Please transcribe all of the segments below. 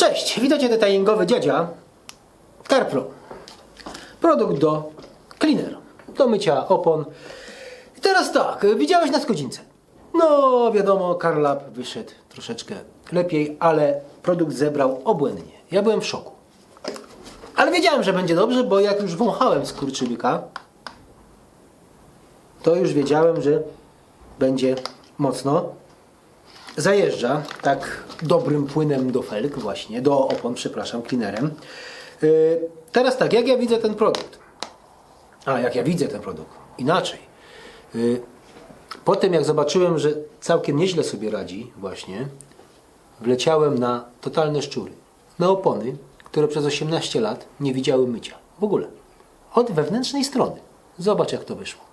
Cześć, witajcie detailingowy dziadzia CarPro. Produkt do cleaner, do mycia opon. I teraz tak, widziałeś na skodzince. No wiadomo, CarLab wyszedł troszeczkę lepiej, ale produkt zebrał obłędnie. Ja byłem w szoku. Ale wiedziałem, że będzie dobrze, bo jak już wąchałem skurczybyka, to już wiedziałem, że będzie mocno. Zajeżdża tak dobrym płynem do felg właśnie, do opon, przepraszam, cleanerem. Yy, teraz tak, jak ja widzę ten produkt? A, jak ja widzę ten produkt? Inaczej. Yy, po tym jak zobaczyłem, że całkiem nieźle sobie radzi właśnie, wleciałem na totalne szczury. Na opony, które przez 18 lat nie widziały mycia. W ogóle. Od wewnętrznej strony. Zobacz jak to wyszło.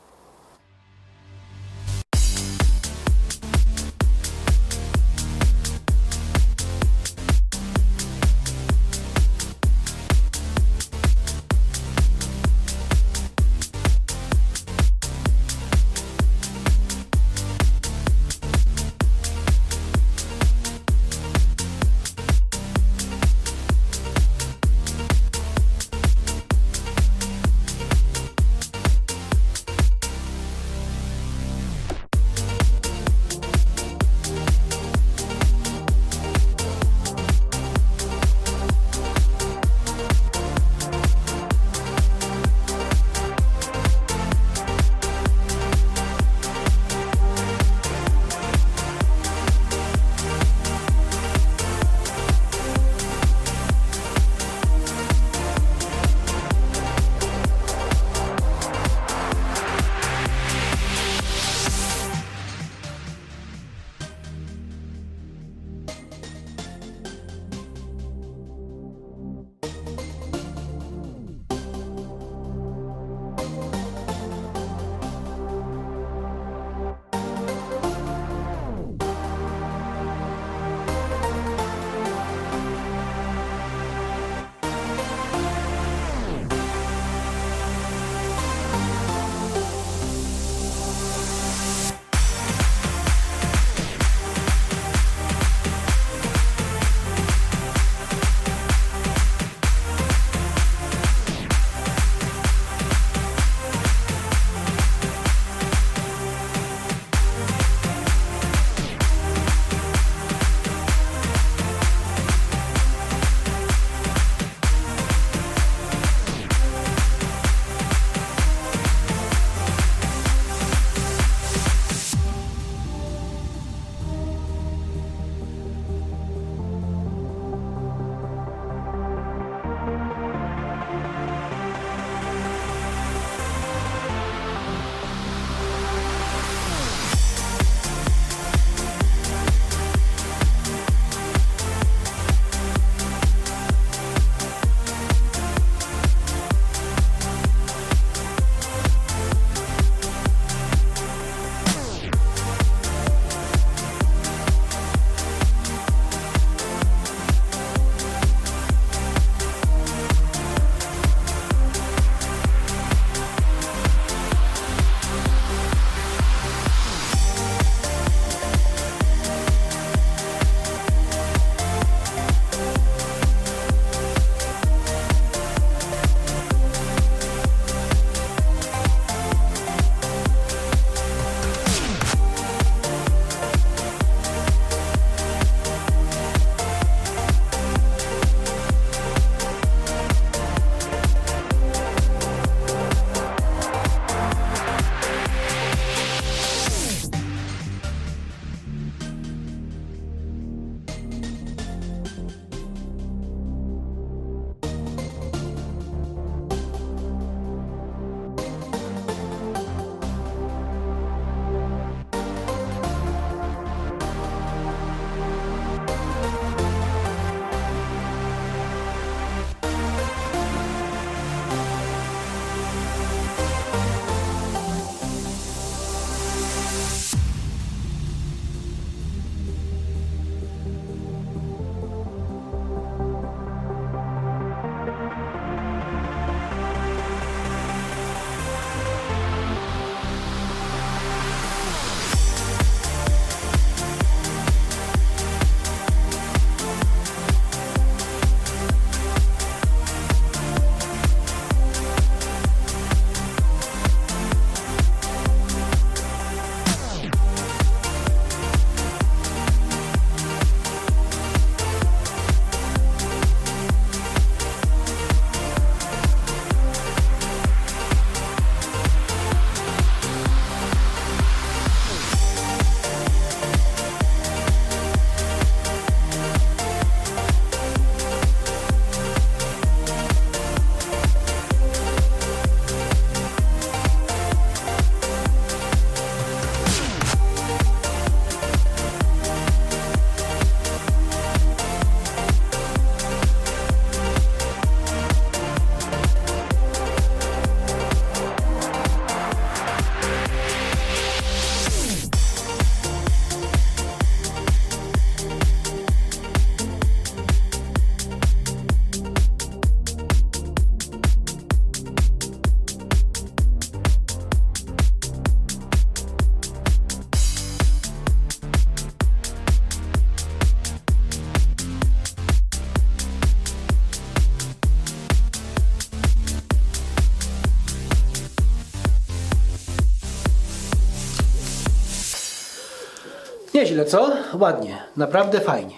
Co? Ładnie, naprawdę fajnie,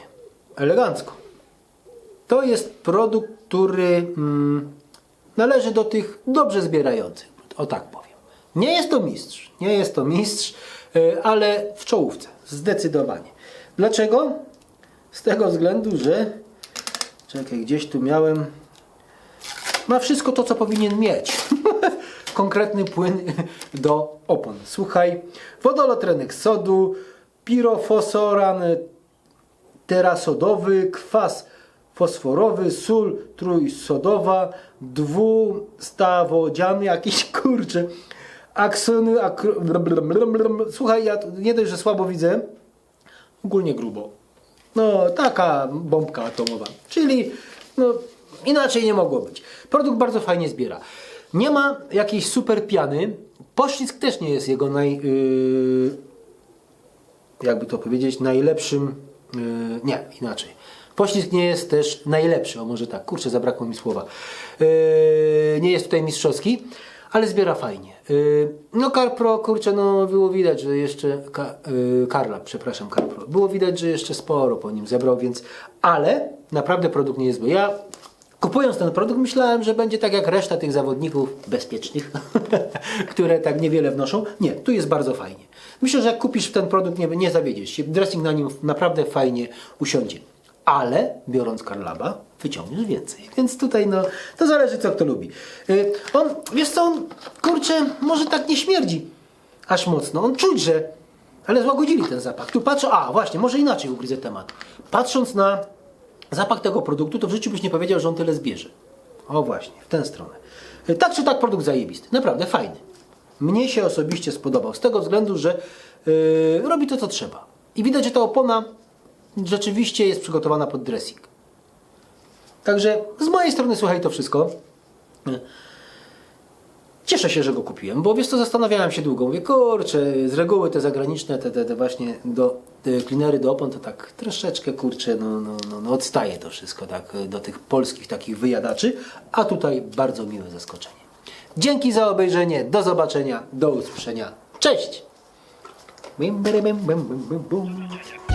elegancko. To jest produkt, który mm, należy do tych dobrze zbierających, o tak powiem. Nie jest to mistrz, nie jest to mistrz, y, ale w czołówce, zdecydowanie. Dlaczego? Z tego względu, że czekaj, gdzieś tu miałem ma wszystko to, co powinien mieć. Konkretny płyn do opon. Słuchaj, wodolotrenek sodu, pirofosoran terasodowy, kwas fosforowy, sól trójsodowa, dwustawodziany jakiś kurczę, aksony, akro... Słuchaj, ja nie dość, że słabo widzę, ogólnie grubo. No, taka bombka atomowa. Czyli, no, inaczej nie mogło być. Produkt bardzo fajnie zbiera. Nie ma jakiejś super piany. Poślizg też nie jest jego naj... Yy, jakby to powiedzieć, najlepszym... Yy, nie, inaczej. Poślizg nie jest też najlepszy, o może tak, kurczę, zabrakło mi słowa. Yy, nie jest tutaj mistrzowski, ale zbiera fajnie. Yy, no Carpro, kurczę, no było widać, że jeszcze... Ka, yy, Karla, przepraszam, Carpro. Było widać, że jeszcze sporo po nim zebrał, więc... Ale naprawdę produkt nie jest zły. Ja Kupując ten produkt myślałem, że będzie tak jak reszta tych zawodników bezpiecznych, które tak niewiele wnoszą. Nie, tu jest bardzo fajnie. Myślę, że jak kupisz ten produkt, nie, nie zawiedziesz się. Dressing na nim naprawdę fajnie usiądzie. Ale biorąc Karlaba, wyciągniesz więcej. Więc tutaj no, to zależy co kto lubi. Yy, on, wiesz co, on, kurczę, może tak nie śmierdzi aż mocno. On czuć, że ale złagodzili ten zapach. Tu patrzę, a właśnie, może inaczej ugryzę temat. Patrząc na zapach tego produktu, to w życiu byś nie powiedział, że on tyle zbierze. O właśnie, w tę stronę. Y, Tak czy tak produkt zajebisty. Naprawdę fajny. Mnie się osobiście spodobał. Z tego względu, że yy, robi to, co trzeba. I widać, że ta opona rzeczywiście jest przygotowana pod dressing. Także z mojej strony, słuchaj, to wszystko. Y, Cieszę się, że go kupiłem, bo wiesz co, zastanawiałem się długo. Mówię, kurczę, z reguły te zagraniczne, te, te, te właśnie do, te cleanery do opon, to tak troszeczkę, kurczę, no, no, no, no odstaje to wszystko tak do tych polskich takich wyjadaczy, a tutaj bardzo miłe zaskoczenie. Dzięki za obejrzenie, do zobaczenia, do usłyszenia. Cześć! Bim, bim, bim, bim, bim, bim.